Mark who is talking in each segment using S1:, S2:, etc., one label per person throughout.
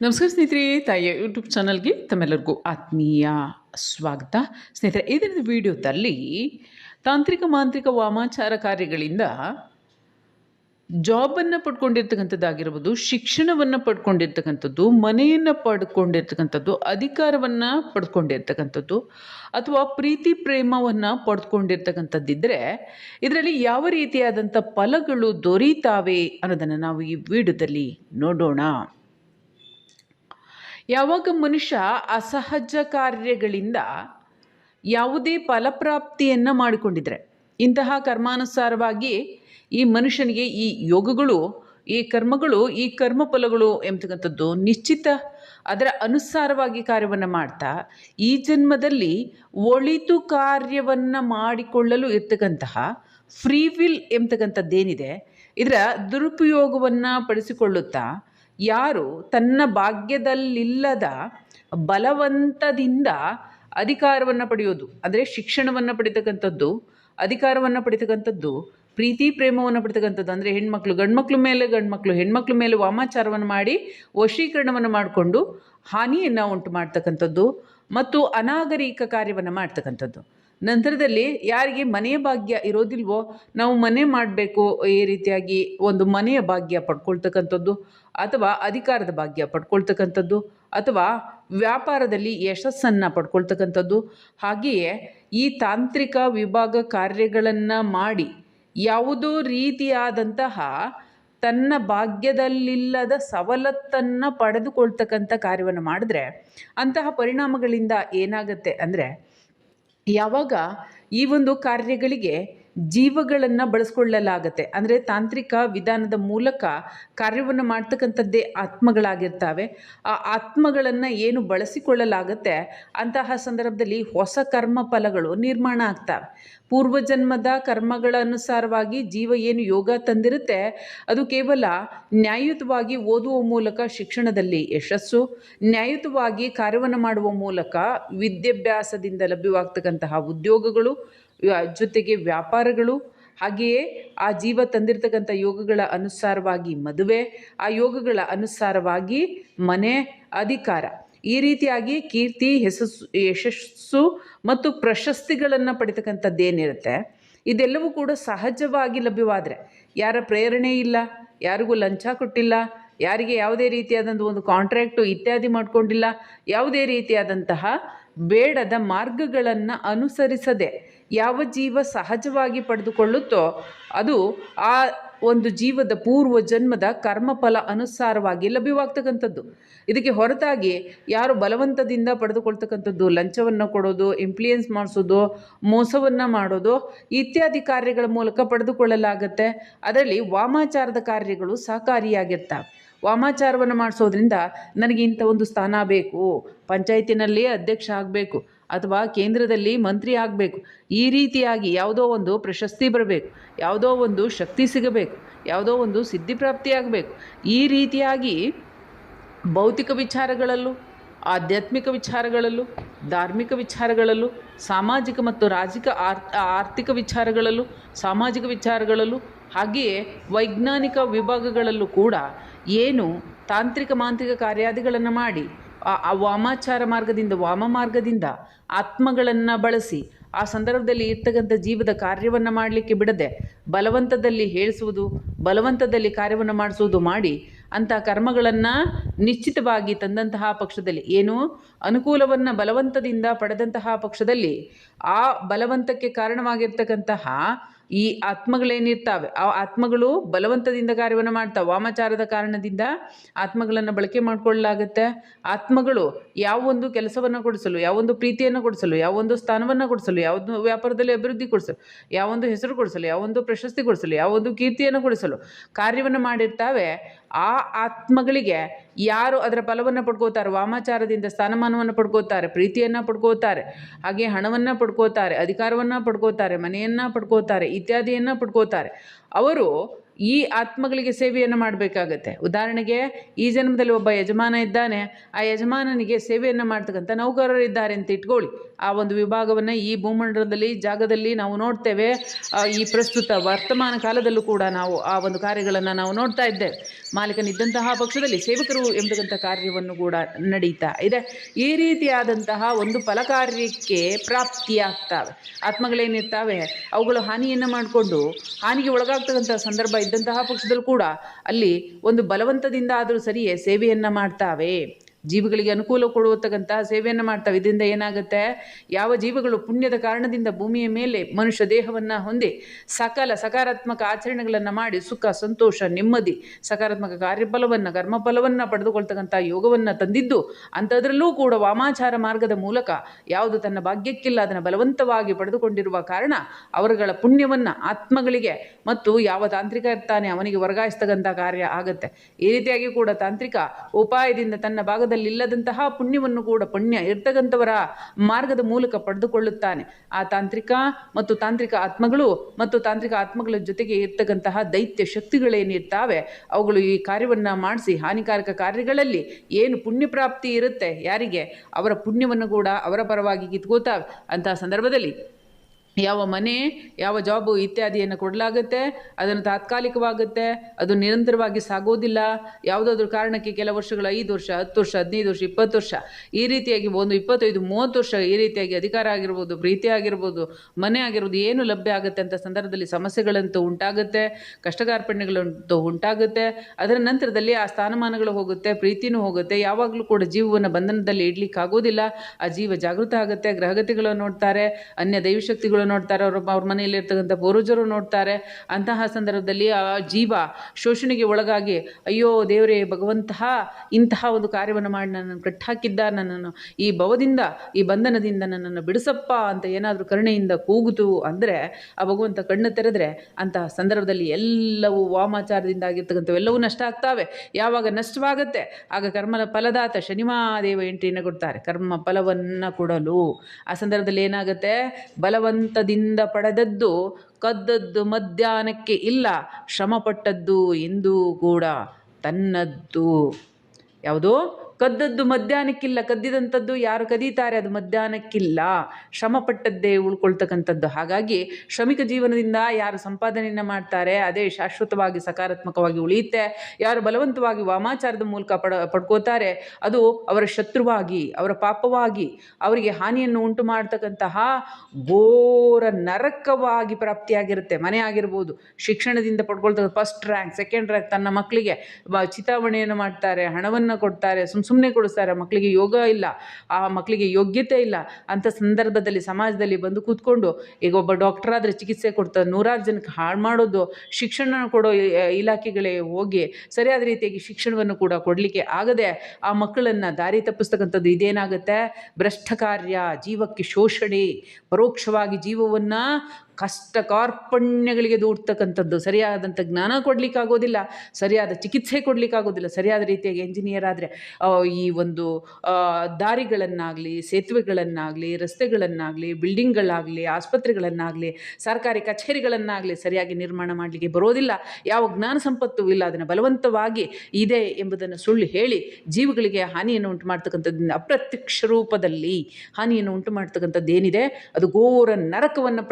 S1: ನಮಸ್ಕಾರ ಸ್ನೇಹಿತರೆ, ತಾಯಿಯ ಯೂಟ್ಯೂಬ್ ಚಾನಲ್ಗೆ ತಮ್ಮೆಲ್ಲರಿಗೂ ಆತ್ಮೀಯ ಸ್ವಾಗತ. ಸ್ನೇಹಿತರೆ ದಿನದ ವಿಡಿಯೋದಲ್ಲಿ ತಾಂತ್ರಿಕ ಮಾಂತ್ರಿಕ ವಾಮಾಚಾರ ಕಾರ್ಯಗಳಿಂದ ಜಾಬನ್ನು ಪಡ್ಕೊಂಡಿರ್ತಕ್ಕಂಥದ್ದಾಗಿರ್ಬೋದು, ಶಿಕ್ಷಣವನ್ನು ಪಡ್ಕೊಂಡಿರ್ತಕ್ಕಂಥದ್ದು, ಮನೆಯನ್ನು ಪಡ್ಕೊಂಡಿರ್ತಕ್ಕಂಥದ್ದು, ಅಧಿಕಾರವನ್ನು ಪಡ್ಕೊಂಡಿರ್ತಕ್ಕಂಥದ್ದು, ಅಥವಾ ಪ್ರೀತಿ ಪ್ರೇಮವನ್ನು ಪಡ್ಕೊಂಡಿರ್ತಕ್ಕಂಥದ್ದಿದ್ದರೆ ಇದರಲ್ಲಿ ಯಾವ ರೀತಿಯಾದಂಥ ಫಲಗಳು ದೊರೀತಾವೆ ಅನ್ನೋದನ್ನು ನಾವು ಈ ವಿಡಿಯೋದಲ್ಲಿ ನೋಡೋಣ. ಯಾವಾಗ ಮನುಷ್ಯ ಅಸಹಜ ಕಾರ್ಯಗಳಿಂದ ಯಾವುದೇ ಫಲಪ್ರಾಪ್ತಿಯನ್ನು ಮಾಡಿಕೊಂಡಿದ್ರೆ, ಇಂತಹ ಕರ್ಮಾನುಸಾರವಾಗಿ ಈ ಮನುಷ್ಯನಿಗೆ ಈ ಯೋಗಗಳು, ಈ ಕರ್ಮಗಳು, ಈ ಕರ್ಮ ಫಲಗಳು ಎಂಬತಕ್ಕಂಥದ್ದು ನಿಶ್ಚಿತ ಅದರ ಅನುಸಾರವಾಗಿ ಕಾರ್ಯವನ್ನು ಮಾಡ್ತಾ, ಈ ಜನ್ಮದಲ್ಲಿ ಒಳಿತು ಕಾರ್ಯವನ್ನು ಮಾಡಿಕೊಳ್ಳಲು ಇರ್ತಕ್ಕಂತಹ ಫ್ರೀ ವಿಲ್ ಎಂಬತಕ್ಕಂಥದ್ದೇನಿದೆ, ಇದರ ದುರುಪಯೋಗವನ್ನು ಪಡಿಸಿಕೊಳ್ಳುತ್ತಾ ಯಾರು ತನ್ನ ಭಾಗ್ಯದಲ್ಲಿಲ್ಲದ ಬಲವಂತದಿಂದ ಅಧಿಕಾರವನ್ನು ಪಡೆಯೋದು, ಅಂದರೆ ಶಿಕ್ಷಣವನ್ನು ಪಡಿತಕ್ಕಂಥದ್ದು, ಅಧಿಕಾರವನ್ನು ಪಡಿತಕ್ಕಂಥದ್ದು, ಪ್ರೀತಿ, ಪ್ರೇಮವನ್ನು ಪಡಿತಕ್ಕಂಥದ್ದು, ಅಂದರೆ ಹೆಣ್ಮಕ್ಳು, ಗಂಡ್ಮಕ್ಳ ಮೇಲೆ ಗಂಡ್ಮಕ್ಳು, ಹೆಣ್ಮಕ್ಳ ಮೇಲೆ ವಾಮಾಚಾರವನ್ನು ಮಾಡಿ ವಶೀಕರಣವನ್ನು ಮಾಡಿಕೊಂಡು ಹಾನಿಯನ್ನು ಉಂಟು ಮಾಡ್ತಕ್ಕಂಥದ್ದು ಮತ್ತು ಅನಾಗರಿಕ ಕಾರ್ಯವನ್ನು ಮಾಡ್ತಕ್ಕಂಥದ್ದು. ನಂತರದಲ್ಲಿ ಯಾರಿಗೆ ಮನೆಯ ಭಾಗ್ಯ ಇರೋದಿಲ್ವೋ ನಾವು ಮನೆ ಮಾಡಬೇಕು ಈ ರೀತಿಯಾಗಿ ಒಂದು ಮನೆಯ ಭಾಗ್ಯ ಪಡ್ಕೊಳ್ತಕ್ಕಂಥದ್ದು, ಅಥವಾ ಅಧಿಕಾರದ ಭಾಗ್ಯ ಪಡ್ಕೊಳ್ತಕ್ಕಂಥದ್ದು, ಅಥವಾ ವ್ಯಾಪಾರದಲ್ಲಿ ಯಶಸ್ಸನ್ನು ಪಡ್ಕೊಳ್ತಕ್ಕಂಥದ್ದು. ಹಾಗೆಯೇ ಈ ತಾಂತ್ರಿಕ ವಿಭಾಗ ಕಾರ್ಯಗಳನ್ನು ಮಾಡಿ ಯಾವುದೋ ರೀತಿಯಾದಂತಹ ತನ್ನ ಭಾಗ್ಯದಲ್ಲಿಲ್ಲದ ಸವಲತ್ತನ್ನು ಪಡೆದುಕೊಳ್ತಕ್ಕಂಥ ಕಾರ್ಯವನ್ನು ಮಾಡಿದ್ರೆ ಅಂತಹ ಪರಿಣಾಮಗಳಿಂದ ಏನಾಗುತ್ತೆ ಅಂದರೆ ಯಾವಾಗ ಈ ಒಂದು ಕಾರ್ಯಗಳಿಗೆ ಜೀವಗಳನ್ನು ಬಳಸ್ಕೊಳ್ಳಲಾಗತ್ತೆ. ಅಂದರೆ ತಾಂತ್ರಿಕ ವಿಧಾನದ ಮೂಲಕ ಕಾರ್ಯವನ್ನು ಮಾಡ್ತಕ್ಕಂಥದ್ದೇ ಆತ್ಮಗಳಾಗಿರ್ತವೆ. ಆ ಆತ್ಮಗಳನ್ನು ಏನು ಬಳಸಿಕೊಳ್ಳಲಾಗತ್ತೆ, ಅಂತಹ ಸಂದರ್ಭದಲ್ಲಿ ಹೊಸ ಕರ್ಮ ಫಲಗಳು ನಿರ್ಮಾಣ ಆಗ್ತವೆ. ಪೂರ್ವಜನ್ಮದ ಕರ್ಮಗಳ ಅನುಸಾರವಾಗಿ ಜೀವ ಏನು ಯೋಗ ತಂದಿರುತ್ತೆ, ಅದು ಕೇವಲ ನ್ಯಾಯಯುತವಾಗಿ ಓದುವ ಮೂಲಕ ಶಿಕ್ಷಣದಲ್ಲಿ ಯಶಸ್ಸು, ನ್ಯಾಯಯುತವಾಗಿ ಕಾರ್ಯವನ್ನು ಮಾಡುವ ಮೂಲಕ ವಿದ್ಯಾಭ್ಯಾಸದಿಂದ ಲಭ್ಯವಾಗ್ತಕ್ಕಂತಹ ಉದ್ಯೋಗಗಳು ಜೊತೆಗೆ ವ್ಯಾಪಾರಗಳು, ಹಾಗೆಯೇ ಆ ಜೀವ ತಂದಿರತಕ್ಕಂಥ ಯೋಗಗಳ ಅನುಸಾರವಾಗಿ ಮದುವೆ, ಆ ಯೋಗಗಳ ಅನುಸಾರವಾಗಿ ಮನೆ ಅಧಿಕಾರ. ಈ ರೀತಿಯಾಗಿ ಕೀರ್ತಿ, ಯಶಸ್ಸು ಯಶಸ್ಸು ಮತ್ತು ಪ್ರಶಸ್ತಿಗಳನ್ನು ಪಡಿತಕ್ಕಂಥದ್ದೇನಿರುತ್ತೆ ಇದೆಲ್ಲವೂ ಕೂಡ ಸಹಜವಾಗಿ ಲಭ್ಯವಾದರೆ ಯಾರ ಪ್ರೇರಣೆ ಇಲ್ಲ, ಯಾರಿಗೂ ಲಂಚ ಕೊಟ್ಟಿಲ್ಲ, ಯಾರಿಗೆ ಯಾವುದೇ ರೀತಿಯಾದಂಥ ಒಂದು ಕಾಂಟ್ರ್ಯಾಕ್ಟು ಇತ್ಯಾದಿ ಮಾಡಿಕೊಂಡಿಲ್ಲ, ಯಾವುದೇ ರೀತಿಯಾದಂತಹ ಬೇಡದ ಮಾರ್ಗಗಳನ್ನು ಅನುಸರಿಸದೆ ಯಾವ ಜೀವ ಸಹಜವಾಗಿ ಪಡೆದುಕೊಳ್ಳುತ್ತೋ ಅದು ಆ ಒಂದು ಜೀವದ ಪೂರ್ವ ಜನ್ಮದ ಕರ್ಮಫಲ ಅನುಸಾರವಾಗಿ ಲಭ್ಯವಾಗ್ತಕ್ಕಂಥದ್ದು. ಇದಕ್ಕೆ ಹೊರತಾಗಿ ಯಾರು ಬಲವಂತದಿಂದ ಪಡೆದುಕೊಳ್ತಕ್ಕಂಥದ್ದು, ಲಂಚವನ್ನು ಕೊಡೋದು ಇಂಪ್ಲಿಯನ್ಸ್ ಮಾಡಿಸೋದು, ಮೋಸವನ್ನು ಮಾಡೋದು, ಇತ್ಯಾದಿ ಕಾರ್ಯಗಳ ಮೂಲಕ ಪಡೆದುಕೊಳ್ಳಲಾಗತ್ತೆ. ಅದರಲ್ಲಿ ವಾಮಾಚಾರದ ಕಾರ್ಯಗಳು ಸಹಕಾರಿಯಾಗಿರ್ತವೆ. ವಾಮಾಚಾರವನ್ನು ಮಾಡಿಸೋದ್ರಿಂದ ನನಗೆ ಇಂಥ ಒಂದು ಸ್ಥಾನ ಬೇಕು ಪಂಚಾಯತಿನಲ್ಲಿ ಅಧ್ಯಕ್ಷ ಆಗಬೇಕು ಅಥವಾ ಕೇಂದ್ರದಲ್ಲಿ ಮಂತ್ರಿ ಆಗಬೇಕು. ಈ ರೀತಿಯಾಗಿ ಯಾವುದೋ ಒಂದು ಪ್ರಶಸ್ತಿ ಬರಬೇಕು, ಯಾವುದೋ ಒಂದು ಶಕ್ತಿ ಸಿಗಬೇಕು, ಯಾವುದೋ ಒಂದು ಸಿದ್ಧಿ ಪ್ರಾಪ್ತಿಯಾಗಬೇಕು ಈ ರೀತಿಯಾಗಿ ಭೌತಿಕ ವಿಚಾರಗಳಲ್ಲೂ, ಆಧ್ಯಾತ್ಮಿಕ ವಿಚಾರಗಳಲ್ಲೂ, ಧಾರ್ಮಿಕ ವಿಚಾರಗಳಲ್ಲೂ, ಸಾಮಾಜಿಕ ಮತ್ತು ರಾಜಕೀಯ ಆರ್, ಆರ್ಥಿಕ ವಿಚಾರಗಳಲ್ಲೂ, ಸಾಮಾಜಿಕ ವಿಚಾರಗಳಲ್ಲೂ, ಹಾಗೆಯೇ ವೈಜ್ಞಾನಿಕ ವಿಭಾಗಗಳಲ್ಲೂ ಕೂಡ ಏನು ತಾಂತ್ರಿಕ ಮಾಂತ್ರಿಕ ಕಾರ್ಯಾದಿಗಳನ್ನು ಮಾಡಿ ಆ ವಾಮಾಚಾರ ಮಾರ್ಗದಿಂದ, ವಾಮ ಮಾರ್ಗದಿಂದ ಆತ್ಮಗಳನ್ನು ಬಳಸಿ ಆ ಸಂದರ್ಭದಲ್ಲಿ ಇರ್ತಕ್ಕಂಥ ಜೀವದ ಕಾರ್ಯವನ್ನು ಮಾಡಲಿಕ್ಕೆ ಬಿಡದೆ ಬಲವಂತದಲ್ಲಿ ಹೇಳಿಸುವುದು, ಬಲವಂತದಲ್ಲಿ ಕಾರ್ಯವನ್ನು ಮಾಡಿಸುವುದು ಮಾಡಿ ಅಂತಹ ಕರ್ಮಗಳನ್ನು ನಿಶ್ಚಿತವಾಗಿ ತಂದಂತಹ ಪಕ್ಷದಲ್ಲಿ, ಏನು? ಅನುಕೂಲವನ್ನು ಬಲವಂತದಿಂದ ಪಡೆದಂತಹ ಪಕ್ಷದಲ್ಲಿ ಆ ಬಲವಂತಕ್ಕೆ ಕಾರಣವಾಗಿರ್ತಕ್ಕಂತಹ ಈ ಆತ್ಮಗಳೇನಿರ್ತಾವೆ? ಆ ಆತ್ಮಗಳು ಬಲವಂತದಿಂದ ಕಾರ್ಯವನ್ನು ಮಾಡ್ತಾವೆ. ವಾಮಾಚಾರದ ಕಾರಣದಿಂದ ಆತ್ಮಗಳನ್ನು ಬಳಕೆ ಮಾಡಿಕೊಳ್ಳಲಾಗುತ್ತೆ. ಆತ್ಮಗಳು ಯಾವೊಂದು ಕೆಲಸವನ್ನು ಕೊಡಿಸಲು ಯಾವೊಂದು ಪ್ರೀತಿಯನ್ನು ಕೊಡಿಸಲು ಯಾವೊಂದು ಸ್ಥಾನವನ್ನು ಕೊಡಿಸಲು ಯಾವೊಂದು ವ್ಯಾಪಾರದಲ್ಲಿ ಅಭಿವೃದ್ಧಿ ಕೊಡಿಸಲು ಯಾವೊಂದು ಹೆಸರು ಕೊಡಿಸಲು ಯಾವೊಂದು ಪ್ರಶಸ್ತಿ ಕೊಡಿಸಲು ಯಾವೊಂದು ಕೀರ್ತಿಯನ್ನು ಕೊಡಿಸಲು ಕಾರ್ಯವನ್ನು ಮಾಡಿರ್ತಾವೆ. ಆ ಆತ್ಮಗಳಿಗೆ ಯಾರು ಅದರ ಫಲವನ್ನು ಪಡ್ಕೋತಾರೆ? ವಾಮಾಚಾರದಿಂದ ಸ್ಥಾನಮಾನವನ್ನು ಪಡ್ಕೋತಾರೆ, ಪ್ರೀತಿಯನ್ನು ಪಡ್ಕೋತಾರೆ, ಹಾಗೆ ಹಣವನ್ನು ಪಡ್ಕೋತಾರೆ, ಅಧಿಕಾರವನ್ನು ಪಡ್ಕೋತಾರೆ, ಮನೆಯನ್ನು ಪಡ್ಕೋತಾರೆ, ಇತ್ಯಾದಿಯನ್ನು ಪಡ್ಕೋತಾರೆ. ಅವರು ಈ ಆತ್ಮಗಳಿಗೆ ಸೇವೆಯನ್ನು ಮಾಡಬೇಕಾಗತ್ತೆ. ಉದಾಹರಣೆಗೆ ಈ ಜನ್ಮದಲ್ಲಿ ಒಬ್ಬ ಯಜಮಾನ ಇದ್ದಾನೆ, ಆ ಯಜಮಾನನಿಗೆ ಸೇವೆಯನ್ನು ಮಾಡ್ತಕ್ಕಂಥ ನೌಕರರು ಇದ್ದಾರೆ ಅಂತ ಇಟ್ಕೊಳ್ಳಿ. ಆ ಒಂದು ವಿಭಾಗವನ್ನು ಈ ಭೂಮಂಡಲದಲ್ಲಿ ಜಾಗದಲ್ಲಿ ನಾವು ನೋಡ್ತೇವೆ. ಈ ಪ್ರಸ್ತುತ ವರ್ತಮಾನ ಕಾಲದಲ್ಲೂ ಕೂಡ ನಾವು ಆ ಒಂದು ಕಾರ್ಯಗಳನ್ನು ನಾವು ನೋಡ್ತಾ ಇದ್ದೇವೆ. ಮಾಲೀಕನಿದ್ದಂತಹ ಪಕ್ಷದಲ್ಲಿ ಸೇವಕರು ಎಂಬತಕ್ಕಂಥ ಕಾರ್ಯವನ್ನು ಕೂಡ ನಡೀತಾ ಇದೆ. ಈ ರೀತಿಯಾದಂತಹ ಒಂದು ಫಲಕಾರ್ಯಕ್ಕೆ ಪ್ರಾಪ್ತಿಯಾಗ್ತವೆ ಆತ್ಮಗಳೇನಿರ್ತಾವೆ ಅವುಗಳು ಹಾನಿಯನ್ನು ಮಾಡಿಕೊಂಡು ಹಾನಿಗೆ ಒಳಗಾಗ್ತಕ್ಕಂಥ ಸಂದರ್ಭ ಇದ್ದಂತಹ ಪಕ್ಷದಲ್ಲೂ ಕೂಡ ಅಲ್ಲಿ ಒಂದು ಬಲವಂತದಿಂದ ಆದರೂ ಸರಿಯೇ ಸೇವೆಯನ್ನು ಮಾಡ್ತಾವೆ. ಜೀವಿಗಳಿಗೆ ಅನುಕೂಲ ಕೊಡುವತಕ್ಕಂತಹ ಸೇವೆಯನ್ನು ಮಾಡ್ತವೆ. ಇದರಿಂದ ಏನಾಗುತ್ತೆ? ಯಾವ ಜೀವಗಳು ಪುಣ್ಯದ ಕಾರಣದಿಂದ ಭೂಮಿಯ ಮೇಲೆ ಮನುಷ್ಯ ದೇಹವನ್ನು ಹೊಂದಿ ಸಕಲ ಸಕಾರಾತ್ಮಕ ಆಚರಣೆಗಳನ್ನು ಮಾಡಿ ಸುಖ, ಸಂತೋಷ, ನೆಮ್ಮದಿ, ಸಕಾರಾತ್ಮಕ ಕಾರ್ಯಫಲವನ್ನು, ಕರ್ಮಫಲವನ್ನು ಪಡೆದುಕೊಳ್ತಕ್ಕಂಥ ಯೋಗವನ್ನು ತಂದಿದ್ದು ಅಂಥದ್ರಲ್ಲೂ ಕೂಡ ವಾಮಾಚಾರ ಮಾರ್ಗದ ಮೂಲಕ ಯಾವುದು ತನ್ನ ಭಾಗ್ಯಕ್ಕಿಲ್ಲ, ಅದನ್ನು ಬಲವಂತವಾಗಿ ಪಡೆದುಕೊಂಡಿರುವ ಕಾರಣ ಅವರುಗಳ ಪುಣ್ಯವನ್ನು ಆತ್ಮಗಳಿಗೆ ಮತ್ತು ಯಾವ ತಾಂತ್ರಿಕ ಇರ್ತಾನೆ ಅವನಿಗೆ ವರ್ಗಾಯಿಸ್ತಕ್ಕಂಥ ಕಾರ್ಯ ಆಗುತ್ತೆ. ಈ ರೀತಿಯಾಗಿ ಕೂಡ ತಾಂತ್ರಿಕ ಉಪಾಯದಿಂದ ತನ್ನ ಭಾಗದಲ್ಲಿ ಇಲ್ಲದಂತಹ ಪುಣ್ಯವನ್ನು ಕೂಡ ಪುಣ್ಯ ಇರ್ತಕ್ಕಂಥವರ ಮಾರ್ಗದ ಮೂಲಕ ಪಡೆದುಕೊಳ್ಳುತ್ತಾನೆ. ಆ ತಾಂತ್ರಿಕ ಮತ್ತು ತಾಂತ್ರಿಕ ಆತ್ಮಗಳು ಮತ್ತು ತಾಂತ್ರಿಕ ಆತ್ಮಗಳ ಜೊತೆಗೆ ಇರ್ತಕ್ಕಂತಹ ದೈತ್ಯ ಶಕ್ತಿಗಳೇನಿರ್ತಾವೆ ಅವುಗಳು ಈ ಕಾರ್ಯವನ್ನು ಮಾಡಿಸಿ ಹಾನಿಕಾರಕ ಕಾರ್ಯಗಳಲ್ಲಿ ಏನು ಪುಣ್ಯ ಪ್ರಾಪ್ತಿ ಇರುತ್ತೆ, ಯಾರಿಗೆ? ಅವರ ಪುಣ್ಯವನ್ನು ಕೂಡ ಅವರ ಪರವಾಗಿ ಕಿತ್ಕೋತಾವೆ. ಅಂತಹ ಸಂದರ್ಭದಲ್ಲಿ ಯಾವ ಮನೆ, ಯಾವ ಜಾಬು ಇತ್ಯಾದಿಯನ್ನು ಕೊಡಲಾಗುತ್ತೆ, ಅದನ್ನು ತಾತ್ಕಾಲಿಕವಾಗುತ್ತೆ, ಅದು ನಿರಂತರವಾಗಿ ಸಾಗೋದಿಲ್ಲ. ಯಾವುದಾದ್ರೂ ಕಾರಣಕ್ಕೆ ಕೆಲವು ವರ್ಷಗಳು, ಐದು ವರ್ಷ, ಹತ್ತು ವರ್ಷ, ಹದಿನೈದು ವರ್ಷ, ಇಪ್ಪತ್ತು ವರ್ಷ, ಈ ರೀತಿಯಾಗಿ ಒಂದು ಇಪ್ಪತ್ತೈದು, ಮೂವತ್ತು ವರ್ಷ ಈ ರೀತಿಯಾಗಿ ಅಧಿಕಾರ ಆಗಿರ್ಬೋದು, ಪ್ರೀತಿ ಆಗಿರ್ಬೋದು, ಮನೆ ಆಗಿರ್ಬೋದು, ಏನು ಲಭ್ಯ ಆಗುತ್ತೆ ಅಂತ ಸಂದರ್ಭದಲ್ಲಿ ಸಮಸ್ಯೆಗಳಂತೂ ಉಂಟಾಗುತ್ತೆ, ಕಷ್ಟಕಾರ್ಪಣ್ಯಗಳಂತೂ ಉಂಟಾಗುತ್ತೆ. ಅದರ ನಂತರದಲ್ಲಿ ಆ ಸ್ಥಾನಮಾನಗಳು ಹೋಗುತ್ತೆ, ಪ್ರೀತಿನೂ ಹೋಗುತ್ತೆ. ಯಾವಾಗಲೂ ಕೂಡ ಜೀವವನ್ನು ಬಂಧನದಲ್ಲಿ ಇಡ್ಲಿಕ್ಕೆ ಆಗೋದಿಲ್ಲ ಆ ಜೀವ ಜಾಗೃತ ಆಗುತ್ತೆ, ಗ್ರಹಗತಿಗಳನ್ನು ನೋಡ್ತಾರೆ, ಅನ್ಯ ದೈವಶಕ್ತಿಗಳು ನೋಡ್ತಾರೆ, ಅವ್ರ ಅವ್ರ ಮನೆಯಲ್ಲಿ ಇರ್ತಕ್ಕಂಥ ಪೂರ್ವಜರು ನೋಡ್ತಾರೆ. ಅಂತಹ ಸಂದರ್ಭದಲ್ಲಿ ಆ ಜೀವ ಶೋಷಣೆಗೆ ಒಳಗಾಗಿ, ಅಯ್ಯೋ ದೇವರೇ, ಭಗವಂತಹ ಇಂತಹ ಒಂದು ಕಾರ್ಯವನ್ನು ಮಾಡಿ ನನ್ನನ್ನು ಕಟ್ಟಾಕಿದ್ದ, ನನ್ನನ್ನು ಈ ಭವದಿಂದ, ಈ ಬಂಧನದಿಂದ ನನ್ನನ್ನು ಬಿಡಿಸಪ್ಪ ಅಂತ ಏನಾದರೂ ಕರುಣೆಯಿಂದ ಕೂಗುತು ಅಂದರೆ, ಆ ಭಗವಂತ ಕಣ್ಣು ತೆರೆದ್ರೆ ಅಂತಹ ಸಂದರ್ಭದಲ್ಲಿ ಎಲ್ಲವೂ ವಾಮಾಚಾರದಿಂದ ಆಗಿರ್ತಕ್ಕಂಥವೆಲ್ಲವೂ ನಷ್ಟ ಆಗ್ತಾವೆ. ಯಾವಾಗ ನಷ್ಟವಾಗುತ್ತೆ, ಆಗ ಕರ್ಮದ ಫಲದಾತ ಶನಿಮಾದೇವ ಎಂಟ್ರಿಯನ್ನು ಕೊಡ್ತಾರೆ. ಕರ್ಮ ಫಲವನ್ನು ಕೊಡಲು. ಆ ಸಂದರ್ಭದಲ್ಲಿ ಏನಾಗುತ್ತೆ? ಬಲವಂತದಿಂದ ಪಡೆದದ್ದು ಕದ್ದದ್ದು ಮಧ್ಯಾಹ್ನಕ್ಕೆ ಇಲ್ಲ ಶ್ರಮಪಟ್ಟದ್ದು ಎಂದೂ ಕೂಡ ತನ್ನದ್ದು. ಯಾವುದು? ಕದ್ದದ್ದು ಮಧ್ಯಾಹ್ನಕ್ಕಿಲ್ಲ, ಕದ್ದಿದಂಥದ್ದು ಯಾರು ಕದೀತಾರೆ ಅದು ಮಧ್ಯಾಹ್ನಕ್ಕಿಲ್ಲ. ಶ್ರಮಪಟ್ಟದ್ದೇ ಉಳ್ಕೊಳ್ತಕ್ಕಂಥದ್ದು. ಹಾಗಾಗಿ ಶ್ರಮಿಕ ಜೀವನದಿಂದ ಯಾರು ಸಂಪಾದನೆಯನ್ನು ಮಾಡ್ತಾರೆ, ಅದೇ ಶಾಶ್ವತವಾಗಿ ಸಕಾರಾತ್ಮಕವಾಗಿ ಉಳಿಯುತ್ತೆ. ಯಾರು ಬಲವಂತವಾಗಿ ವಾಮಾಚಾರದ ಮೂಲಕ ಪಡ, ಪಡ್ಕೋತಾರೆ, ಅದು ಅವರ ಶತ್ರುವಾಗಿ, ಅವರ ಪಾಪವಾಗಿ, ಅವರಿಗೆ ಹಾನಿಯನ್ನು ಉಂಟು ಮಾಡ್ತಕ್ಕಂತಹ ಘೋರ ನರಕವಾಗಿ ಪ್ರಾಪ್ತಿಯಾಗಿರುತ್ತೆ. ಮನೆ ಆಗಿರ್ಬೋದು, ಶಿಕ್ಷಣದಿಂದ ಪಡ್ಕೊಳ್ತಕ್ಕಂಥ ಫಸ್ಟ್ ರ್ಯಾಂಕ್ ಸೆಕೆಂಡ್ ರ್ಯಾಂಕ್ ತನ್ನ ಮಕ್ಕಳಿಗೆ ಚಿತಾವಣೆಯನ್ನು ಮಾಡ್ತಾರೆ, ಹಣವನ್ನು ಕೊಡ್ತಾರೆ ಸುಮ್ಮ ಸುಮ್ಮನೆ ಕೊಡಿಸ್ತಾರೆ ಮಕ್ಕಳಿಗೆ ಯೋಗ ಇಲ್ಲ, ಆ ಮಕ್ಕಳಿಗೆ ಯೋಗ್ಯತೆ ಇಲ್ಲ ಅಂಥ ಸಂದರ್ಭದಲ್ಲಿ, ಸಮಾಜದಲ್ಲಿ ಬಂದು ಕೂತ್ಕೊಂಡು, ಈಗ ಒಬ್ಬ ಡಾಕ್ಟರ್ ಆದರೆ ಚಿಕಿತ್ಸೆ ಕೊಡ್ತಾ, ನೂರಾರು ಜನಕ್ಕೆ ಹಾಳು ಮಾಡೋದು, ಶಿಕ್ಷಣ ಕೊಡೋ ಇಲಾಖೆಗಳೇ ಹೋಗಿ ಸರಿಯಾದ ರೀತಿಯಾಗಿ ಶಿಕ್ಷಣವನ್ನು ಕೂಡ ಕೊಡಲಿಕ್ಕೆ ಆಗದೆ, ಆ ಮಕ್ಕಳನ್ನು ದಾರಿ ತಪ್ಪಿಸ್ತಕ್ಕಂಥದ್ದು ಇದೇನಾಗುತ್ತೆ? ಭ್ರಷ್ಟ ಕಾರ್ಯ ಜೀವಕ್ಕೆ ಶೋಷಣೆ, ಪರೋಕ್ಷವಾಗಿ ಜೀವವನ್ನು ಕಷ್ಟ ಕಾರ್ಪಣ್ಯಗಳಿಗೆ ದೂಡ್ತಕ್ಕಂಥದ್ದು ಸರಿಯಾದಂಥ ಜ್ಞಾನ ಕೊಡಲಿಕ್ಕಾಗೋದಿಲ್ಲ, ಸರಿಯಾದ ಚಿಕಿತ್ಸೆ ಕೊಡಲಿಕ್ಕಾಗೋದಿಲ್ಲ, ಸರಿಯಾದ ರೀತಿಯಾಗಿ ಎಂಜಿನಿಯರ್ ಆದರೆ ಈ ಒಂದು ದಾರಿಗಳನ್ನಾಗಲಿ, ಸೇತುವೆಗಳನ್ನಾಗಲಿ, ರಸ್ತೆಗಳನ್ನಾಗಲಿ ಬಿಲ್ಡಿಂಗ್ಗಳಾಗಲಿ ಆಸ್ಪತ್ರೆಗಳನ್ನಾಗಲಿ, ಸರ್ಕಾರಿ ಕಚೇರಿಗಳನ್ನಾಗಲಿ ಸರಿಯಾಗಿ ನಿರ್ಮಾಣ ಮಾಡಲಿಕ್ಕೆ ಬರೋದಿಲ್ಲ. ಯಾವ ಜ್ಞಾನ ಸಂಪತ್ತು ಇಲ್ಲ, ಅದನ್ನು ಬಲವಂತವಾಗಿ ಇದೆ ಎಂಬುದನ್ನು ಸುಳ್ಳು ಹೇಳಿ ಜೀವಿಗಳಿಗೆ ಹಾನಿಯನ್ನು ಉಂಟು ಮಾಡ್ತಕ್ಕಂಥದ್ದು ಅಪ್ರತ್ಯಕ್ಷ ರೂಪದಲ್ಲಿ ಹಾನಿಯನ್ನು ಉಂಟು ಮಾಡ್ತಕ್ಕಂಥದ್ದು ಏನಿದೆ ಅದು ಘೋರ ನರಕವನ್ನು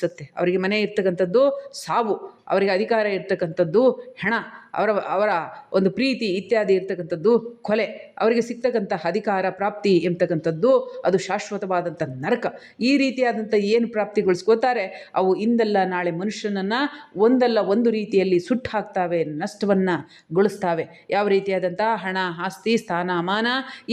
S1: ಪ್ರಾಪ್ತಿಗೊಳಿಸುತ್ತೆ ಅವರಿಗೆ ಮನೆ ಇರ್ತಕ್ಕಂಥದ್ದು ಸಾವು. ಅವರಿಗೆ ಅಧಿಕಾರ ಇರ್ತಕ್ಕಂಥದ್ದು ಹೆಣ, ಅವರ ಅವರ ಒಂದು ಪ್ರೀತಿ ಇತ್ಯಾದಿ ಇರ್ತಕ್ಕಂಥದ್ದು ಕೊಲೆ. ಅವರಿಗೆ ಸಿಗ್ತಕ್ಕಂಥ ಅಧಿಕಾರ, ಪ್ರಾಪ್ತಿ ಎಂಬತಕ್ಕಂಥದ್ದು ಅದು ಶಾಶ್ವತವಾದಂಥ ನರಕ. ಈ ರೀತಿಯಾದಂಥ ಏನು ಪ್ರಾಪ್ತಿಗೊಳಿಸ್ಕೋತಾರೆ ಅವು ಇಂದಲ್ಲ ನಾಳೆ ಮನುಷ್ಯನನ್ನು ಒಂದಲ್ಲ ಒಂದು ರೀತಿಯಲ್ಲಿ ಸುಟ್ಟು ಹಾಕ್ತಾವೆ ನಷ್ಟವನ್ನು ಗೊಳಿಸ್ತಾವೆ. ಯಾವ ರೀತಿಯಾದಂಥ ಹಣ, ಆಸ್ತಿ, ಸ್ಥಾನ, ಮಾನ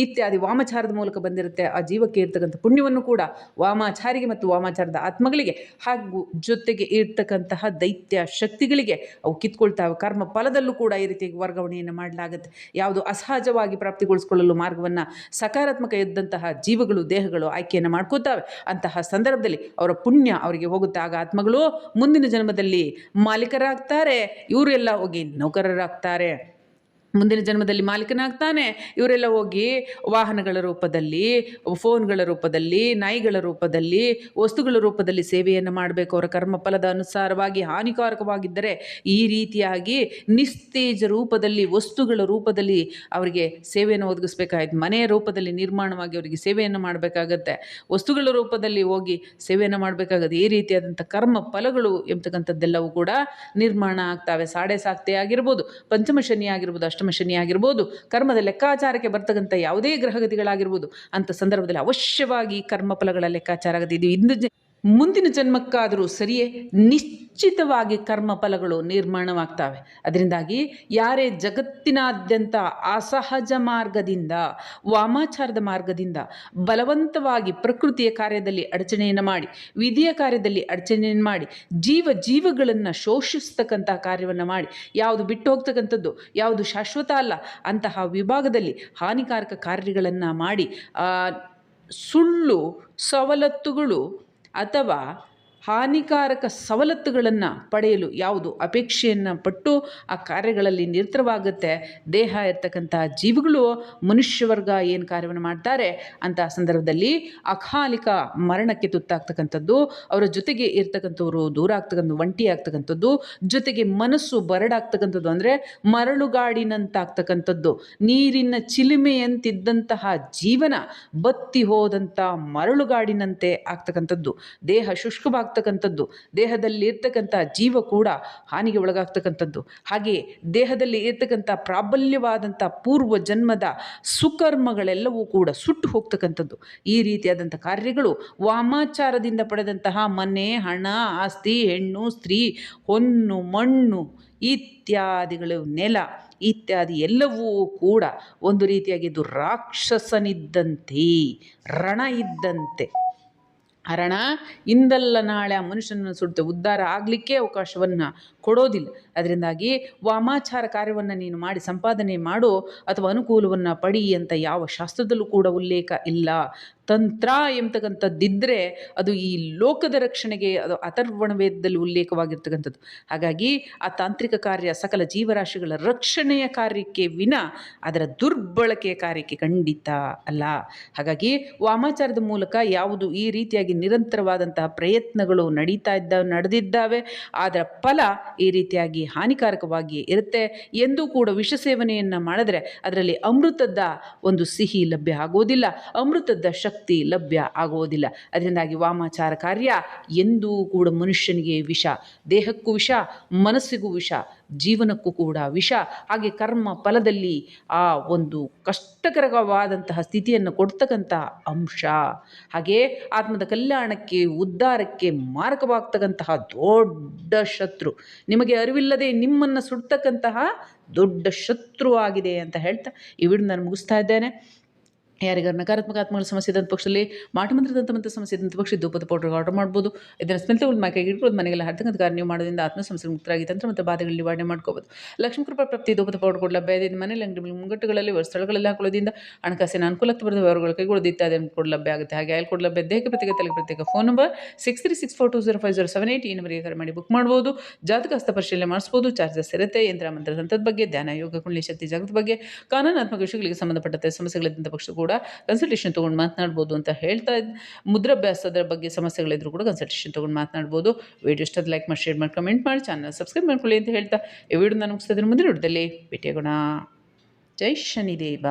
S1: ಇತ್ಯಾದಿ ವಾಮಾಚಾರದ ಮೂಲಕ ಬಂದಿರುತ್ತೆ ಆ ಜೀವಕ್ಕೆ ಇರ್ತಕ್ಕಂಥ ಪುಣ್ಯವನ್ನು ಕೂಡ ವಾಮಾಚಾರಿಗೆ ಮತ್ತು ವಾಮಾಚಾರದ ಆತ್ಮಗಳಿಗೆ ಹಾಗೂ ಜೊತೆಗೆ ಇರ್ತಕ್ಕಂತಹ ದೈತ್ಯ ಶಕ್ತಿಗಳಿಗೆ ಅವು ಕಿತ್ಕೊಳ್ತಾವೆ. ಕರ್ಮ ಫಲದಲ್ಲೂ ಕೂಡ ಈ ರೀತಿಯಾಗಿ ವರ್ಗಾವಣೆಯನ್ನು ಮಾಡಲಾಗುತ್ತೆ. ಯಾವುದು ಅಸಹಜವಾಗಿ ಪ್ರಾಪ್ತಿಗೊಳಿಸಿಕೊಳ್ಳಲು ಮಾರ್ಗವನ್ನು ಸಕಾರಾತ್ಮಕ ಇದ್ದಂತಹ ಜೀವಗಳು, ದೇಹಗಳು ಆಯ್ಕೆಯನ್ನು ಮಾಡ್ಕೋತಾವೆ. ಅಂತಹ ಸಂದರ್ಭದಲ್ಲಿ ಅವರ ಪುಣ್ಯ ಅವರಿಗೆ ಹೋಗುತ್ತೆ. ಆಗ ಆತ್ಮಗಳು ಮುಂದಿನ ಜನ್ಮದಲ್ಲಿ ಮಾಲೀಕರಾಗ್ತಾರೆ. ಇವರೆಲ್ಲ ಹೋಗಿ ನೌಕರರಾಗ್ತಾರೆ. ಮುಂದಿನ ಜನ್ಮದಲ್ಲಿ ಮಾಲೀಕನಾಗ್ತಾನೆ. ಇವರೆಲ್ಲ ಹೋಗಿ ವಾಹನಗಳ ರೂಪದಲ್ಲಿ, ಫೋನ್ಗಳ ರೂಪದಲ್ಲಿ, ನಾಯಿಗಳ ರೂಪದಲ್ಲಿ, ವಸ್ತುಗಳ ರೂಪದಲ್ಲಿ ಸೇವೆಯನ್ನು ಮಾಡಬೇಕು. ಅವರ ಕರ್ಮಫಲದ ಅನುಸಾರವಾಗಿ, ಹಾನಿಕಾರಕವಾಗಿದ್ದರೆ ಈ ರೀತಿಯಾಗಿ ನಿಸ್ತೇಜ ರೂಪದಲ್ಲಿ, ವಸ್ತುಗಳ ರೂಪದಲ್ಲಿ ಅವರಿಗೆ ಸೇವೆಯನ್ನು ಒದಗಿಸ್ಬೇಕಾಯ್ತು. ಮನೆಯ ರೂಪದಲ್ಲಿ ನಿರ್ಮಾಣವಾಗಿ ಅವರಿಗೆ ಸೇವೆಯನ್ನು ಮಾಡಬೇಕಾಗತ್ತೆ. ವಸ್ತುಗಳ ರೂಪದಲ್ಲಿ ಹೋಗಿ ಸೇವೆಯನ್ನು ಮಾಡಬೇಕಾಗತ್ತೆ. ಈ ರೀತಿಯಾದಂಥ ಕರ್ಮ ಫಲಗಳು ಎಂಬತಕ್ಕಂಥದ್ದೆಲ್ಲವೂ ಕೂಡ ನಿರ್ಮಾಣ ಆಗ್ತವೆ. ಸಾಡೆ ಸಾಕ್ತೆ ಆಗಿರ್ಬೋದು ಪಂಚಮ ಶನಿ ಆಗಿರ್ಬೋದು ಅಷ್ಟಮ ಶನಿ ಆಗಿರ್ಬೋದು, ಕರ್ಮದ ಲೆಕ್ಕಾಚಾರಕ್ಕೆ ಬರ್ತಕ್ಕಂಥ ಯಾವುದೇ ಗ್ರಹಗತಿಗಳಾಗಿರ್ಬೋದು ಅಂಥ ಸಂದರ್ಭದಲ್ಲಿ ಅವಶ್ಯವಾಗಿ ಕರ್ಮಫಲಗಳ ಲೆಕ್ಕಾಚಾರ ಆಗದಿದ್ದು, ಇದು ಮುಂದಿನ ಜನ್ಮಕ್ಕಾದರೂ ಸರಿಯೇ ನಿಶ್ಚಿತವಾಗಿ ಕರ್ಮಫಲಗಳು ನಿರ್ಮಾಣವಾಗ್ತವೆ. ಅದರಿಂದಾಗಿ ಯಾರೇ ಜಗತ್ತಿನಾದ್ಯಂತ ಅಸಹಜ ಮಾರ್ಗದಿಂದ, ವಾಮಾಚಾರದ ಮಾರ್ಗದಿಂದ ಬಲವಂತವಾಗಿ ಪ್ರಕೃತಿಯ ಕಾರ್ಯದಲ್ಲಿ ಅಡಚಣೆಯನ್ನು ಮಾಡಿ, ವಿಧಿಯ ಕಾರ್ಯದಲ್ಲಿ ಅಡಚಣೆಯನ್ನು ಮಾಡಿ, ಜೀವ ಜೀವಗಳನ್ನು ಶೋಷಿಸ್ತಕ್ಕಂಥ ಕಾರ್ಯವನ್ನು ಮಾಡಿ, ಯಾವುದು ಬಿಟ್ಟು ಹೋಗ್ತಕ್ಕಂಥದ್ದು, ಯಾವುದು ಶಾಶ್ವತ ಅಲ್ಲ, ಅಂತಹ ವಿಭಾಗದಲ್ಲಿ ಹಾನಿಕಾರಕ ಕಾರ್ಯಗಳನ್ನು ಮಾಡಿ ಸುಳ್ಳು, ಸವಲತ್ತುಗಳು ಅಥವಾ ಹಾನಿಕಾರಕ ಸವಲತ್ತುಗಳನ್ನು ಪಡೆಯಲು ಯಾವುದು ಅಪೇಕ್ಷೆಯನ್ನು ಪಟ್ಟು ಆ ಕಾರ್ಯಗಳಲ್ಲಿ ನಿರತವಾಗುತ್ತೆ ದೇಹ ಇರ್ತಕ್ಕಂಥ ಜೀವಿಗಳು ಮನುಷ್ಯವರ್ಗ ಏನು ಕಾರ್ಯವನ್ನು ಮಾಡ್ತಾರೆ ಅಂತಹ ಸಂದರ್ಭದಲ್ಲಿ ಅಕಾಲಿಕ ಮರಣಕ್ಕೆ ತುತ್ತಾಗ್ತಕ್ಕಂಥದ್ದು, ಅವರ ಜೊತೆಗೆ ಇರ್ತಕ್ಕಂಥವ್ರು ದೂರ ಆಗ್ತಕ್ಕಂಥ ಒಂಟಿ ಆಗ್ತಕ್ಕಂಥದ್ದು, ಜೊತೆಗೆ ಮನಸ್ಸು ಬರಡಾಗ್ತಕ್ಕಂಥದ್ದು ಅಂದರೆ ಮರಳುಗಾಡಿನಂತಾಗ್ತಕ್ಕಂಥದ್ದು, ನೀರಿನ ಚಿಲುಮೆಯಂತಿದ್ದಂತಹ ಜೀವನ ಬತ್ತಿ ಹೋದಂಥ ಮರಳುಗಾಡಿನಂತೆ ಆಗ್ತಕ್ಕಂಥದ್ದು, ದೇಹ ಶುಷ್ಕವಾಗ್ತಕ್ಕಂಥದ್ದು ದೇಹದಲ್ಲಿ ಇರ್ತಕ್ಕಂಥ ಜೀವ ಕೂಡ ಹಾನಿಗೆ ಒಳಗಾಗ್ತಕ್ಕಂಥದ್ದು ಹಾಗೆಯೇ ದೇಹದಲ್ಲಿ ಇರ್ತಕ್ಕಂಥ ಪ್ರಾಬಲ್ಯವಾದಂಥ ಪೂರ್ವ ಜನ್ಮದ ಸುಕರ್ಮಗಳೆಲ್ಲವೂ ಕೂಡ ಸುಟ್ಟು ಹೋಗ್ತಕ್ಕಂಥದ್ದು. ಈ ರೀತಿಯಾದಂಥ ಕಾರ್ಯಗಳು ವಾಮಾಚಾರದಿಂದ ಪಡೆದಂತಹ ಮನೆ, ಹಣ, ಆಸ್ತಿ, ಹೆಣ್ಣು, ಸ್ತ್ರೀ, ಹೊನ್ನು, ಮಣ್ಣು ಇತ್ಯಾದಿಗಳು, ನೆಲ ಇತ್ಯಾದಿ ಎಲ್ಲವೂ ಕೂಡ ಒಂದು ರೀತಿಯಾಗಿದ್ದು ರಾಕ್ಷಸನಿದ್ದಂತೆ ರಣ ಇದ್ದಂತೆ ಹರಣ ಇಂದಲ್ಲ ನಾಳೆ ಆ ಮನುಷ್ಯನನ್ನು ಸುಡುತ್ತೆ ಉದ್ಧಾರ ಆಗಲಿಕ್ಕೆ ಅವಕಾಶವನ್ನು ಕೊಡೋದಿಲ್ಲ. ಅದರಿಂದಾಗಿ ವಾಮಾಚಾರ ಕಾರ್ಯವನ್ನು ನೀನು ಮಾಡಿ ಸಂಪಾದನೆ ಮಾಡು ಅಥವಾ ಅನುಕೂಲವನ್ನು ಪಡಿ ಅಂತ ಯಾವ ಶಾಸ್ತ್ರದಲ್ಲೂ ಕೂಡ ಉಲ್ಲೇಖ ಇಲ್ಲ. ತಂತ್ರ ಎಂಬತಕ್ಕಂಥದ್ದಿದ್ದರೆ ಅದು ಈ ಲೋಕದ ರಕ್ಷಣೆಗೆ ಅದು ಅಥರ್ವಣ ವೇದದಲ್ಲಿ ಉಲ್ಲೇಖವಾಗಿರ್ತಕ್ಕಂಥದ್ದು. ಹಾಗಾಗಿ ಆ ತಾಂತ್ರಿಕ ಕಾರ್ಯ ಸಕಲ ಜೀವರಾಶಿಗಳ ರಕ್ಷಣೆಯ ಕಾರ್ಯಕ್ಕೆ ವಿನ ಅದರ ದುರ್ಬಳಕೆಯ ಕಾರ್ಯಕ್ಕೆ ಖಂಡಿತ ಅಲ್ಲ. ಹಾಗಾಗಿ ವಾಮಾಚಾರದ ಮೂಲಕ ಯಾವುದು ಈ ರೀತಿಯಾಗಿ ನಿರಂತರವಾದಂತಹ ಪ್ರಯತ್ನಗಳು ನಡೀತಾ ಇದ್ದ ನಡೆದಿದ್ದಾವೆ, ಅದರ ಫಲ ಈ ರೀತಿಯಾಗಿ ಹಾನಿಕಾರಕವಾಗಿ ಇರುತ್ತೆ ಎಂದೂ ಕೂಡ ವಿಷ ಸೇವನೆಯನ್ನು ಮಾಡಿದ್ರೆ ಅದರಲ್ಲಿ ಅಮೃತದ ಒಂದು ಸಿಹಿ ಲಭ್ಯ ಆಗೋದಿಲ್ಲ, ಅಮೃತದ ಶಕ್ತಿ ಲಭ್ಯ ಆಗೋದಿಲ್ಲ. ಅದರಿಂದಾಗಿ ವಾಮಾಚಾರ ಕಾರ್ಯ ಎಂದೂ ಕೂಡ ಮನುಷ್ಯನಿಗೆ ವಿಷ, ದೇಹಕ್ಕೂ ವಿಷ, ಮನಸ್ಸಿಗೂ ವಿಷ ಜೀವನಕ್ಕೂ ಕೂಡ ವಿಷ, ಹಾಗೆ ಕರ್ಮ ಫಲದಲ್ಲಿ ಆ ಒಂದು ಕಷ್ಟಕರವಾದಂತಹ ಸ್ಥಿತಿಯನ್ನು ಕೊಡ್ತಕ್ಕಂಥ ಅಂಶ. ಹಾಗೆ ಆತ್ಮದ ಕಲ್ಯಾಣಕ್ಕೆ, ಉದ್ಧಾರಕ್ಕೆ ಮಾರಕವಾಗ್ತಕ್ಕಂತಹ ದೊಡ್ಡ ಶತ್ರು. ನಿಮಗೆ ಅರಿವಿಲ್ಲದೆ ನಿಮ್ಮನ್ನು ಸುಡ್ತಕ್ಕಂತಹ ದೊಡ್ಡ ಶತ್ರು ಆಗಿದೆ ಅಂತ ಹೇಳ್ತಾ ಈ ವಿಡಿಯೋ ನಾನು ಮುಗಿಸ್ತಾ ಇದ್ದೇನೆ. ಯಾರಿಗಾರು ನಕಾರಾತ್ಮಕ ಆತ್ಮಗಳ ಸಮಸ್ಯೆ ಇದ್ದಂಥ ಪಕ್ಷದಲ್ಲಿ ಮಾಟಮಂತ್ರದಂಥ ಮಂತ್ರ ಸಮಸ್ಯೆ ಇದ್ದಂಥ ಪಕ್ಷ ಧೂಪದ ಪೌಡರ್ ಆರ್ಡರ್ ಮಾಡ್ಬೋದು. ಇದನ್ನು ಸ್ಮೆಲ್ ಒಂದು ಮೈಕೈಗೆ ಇಟ್ಬೋದು ಮನೆಗೆಲ್ಲ ಹರ್ತಕ್ಕಂಥ ಕಾರ್ಯ ನೀವು ಮಾಡೋದ್ರಿಂದ ಆತ್ಮ ಸಮಸ್ಯೆ ಮುಕ್ತರಾಗಿ ತಂತ್ರ ಮತ್ತು ಬಾಧೆಗಳು ನಿವಾರಣೆ ಮಾಡ್ಕೋಬೋದು. ಲಕ್ಷ್ಮೀ ಕೃಪಾ ಪ್ರಾಪ್ತಿ, ಧೂಪದ ಪೌಡರ್ ಕೂಡ ಲಭ್ಯ ಇದೆ ಮನೇಲಿ ಅಂಗಡಿ ಮುಂಗಟ್ಟುಗಳಲ್ಲಿ ಸ್ಥಳಗಳಲ್ಲಿ ಹಾಕೊಳ್ಳೋದ್ರಿಂದ ಹಣಕಾಸಿನ ಅನುಕೂಲಕ್ಕೆ ಬರೆದ ವ್ಯವಹಾರಗಳು ಕೈಗೊಳ್ಳೋದು ಇತ್ಯಾದಿ ಕೂಡ ಲಭ್ಯ ಆಗುತ್ತೆ. ಹಾಗೆ ಆಯ್ಲ್ ಕೂಡ ಲಭ್ಯ ದೇಹಕ್ಕೆ ಪ್ರತ್ಯೇಕ ತಲೆ ಪ್ರತ್ಯೇಕ phone number six three six four two zero five zero seven eight ಈ ನಂಬರಿಗೆ ಕರೆ ಮಾಡಿ ಬುಕ್ ಮಾಡ್ಬೋದು. ಜಾತಕ ಹಸ್ತ ಪರಿಶೀಲನೆ ಮಾಡಿಸ್ಬೋದು. ಚಾರ್ಜಸ್ ಇರುತ್ತೆ. ಯಂತ್ರ ಮಂತ್ರದಂಥದ್ದು ಬಗ್ಗೆ, ಧ್ಯಾನ, ಯೋಗ, ಕುಂಡಲಿ ಶಕ್ತಿ ಜಾಗದ ಬಗ್ಗೆ, ಕಾನೂನಾತ್ಮಕ ವಿಷಯಗಳಿಗೆ ಸಂಬಂಧಪಟ್ಟಂತೆ ಸಮಸ್ಯೆಗಳಿದ್ದಂಥ ಪಕ್ಷ ಕನ್ಸಲ್ಟೇಷನ್ ತೊಗೊಂಡು ಮಾತನಾಡ್ಬೋದು ಅಂತ ಹೇಳ್ತಾ ಮುದ್ರಾಭ್ಯಾಸದ ಬಗ್ಗೆ ಸಮಸ್ಯೆಗಳಿದ್ರು ಕೂಡ ಕನ್ಸಲ್ಟೇಷನ್ ತೊಗೊಂಡು ಮಾತನಾಡ್ಬೋದು. ವಿಡಿಯೋ ಇಷ್ಟದ ಲೈಕ್ ಮಾಡಿ ಶೇರ್ ಮಾಡಿ ಕಮೆಂಟ್ ಮಾಡಿ ಚಾನಲ್ ಸಬ್ಸ್ಕ್ರೈಬ್ ಮಾಡ್ಕೊಳ್ಳಿ ಅಂತ ಹೇಳ್ತಾ ಈ ವಿಡಿಯೋ ನಾನು ಮುಗಿಸ್ತಾ ಇದ್ದೀನಿ ಮುಂದಿನ ವಿಡಿಯೋದಲ್ಲಿ ಭೇಟಿಯಾಗೋಣ. ಜೈ ಶನಿದೇವ.